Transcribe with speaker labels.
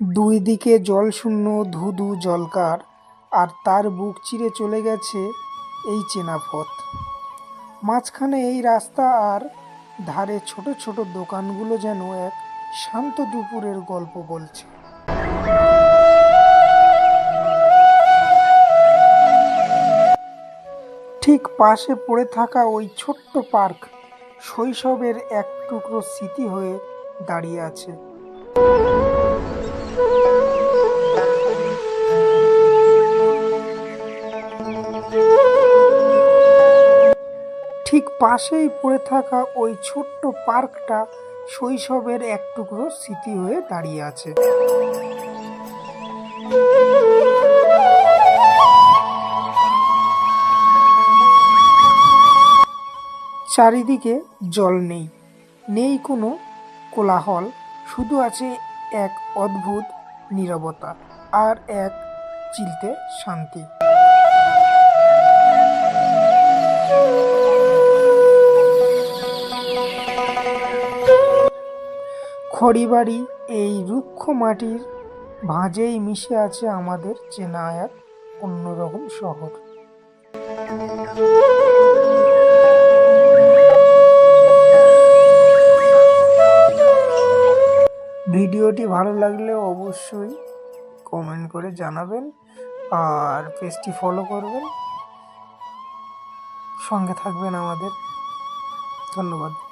Speaker 1: দুই দিকে জলশূন্য ধুধু জলকার, আর তার বুক চিরে চলে গেছে এই চেনা পথ মাঝখানে এই রাস্তা আর ধারে ছোট ছোট দোকানগুলো যেন এক শান্ত দুপুরের গল্প বলছে। ঠিক পাশে পড়ে থাকা ওই ছোট্ট পার্ক শৈশবের এক টুকরো স্মৃতি হয়ে দাঁড়িয়ে আছে। ঠিক পাশেই পড়ে থাকা ওই ছোট্ট পার্কটা শৈশবের এক টুকরো স্মৃতি হয়ে দাঁড়িয়ে আছে। চারিদিকে জল নেই নেই কোনো কোলাহল, শুধু আছে এক অদ্ভুত নীরবতা আর এক চিলতে শান্তি। খড়িবাড়ি এই রুক্ষ মাটির ভাঁজেই মিশে আছে আমাদের চেনা এক অন্যরকম শহর। ভিডিওটি ভালো লাগলে অবশ্যই কমেন্ট করে জানাবেন আর পেজটি ফলো করবেন। সঙ্গে থাকবেন আমাদের। ধন্যবাদ।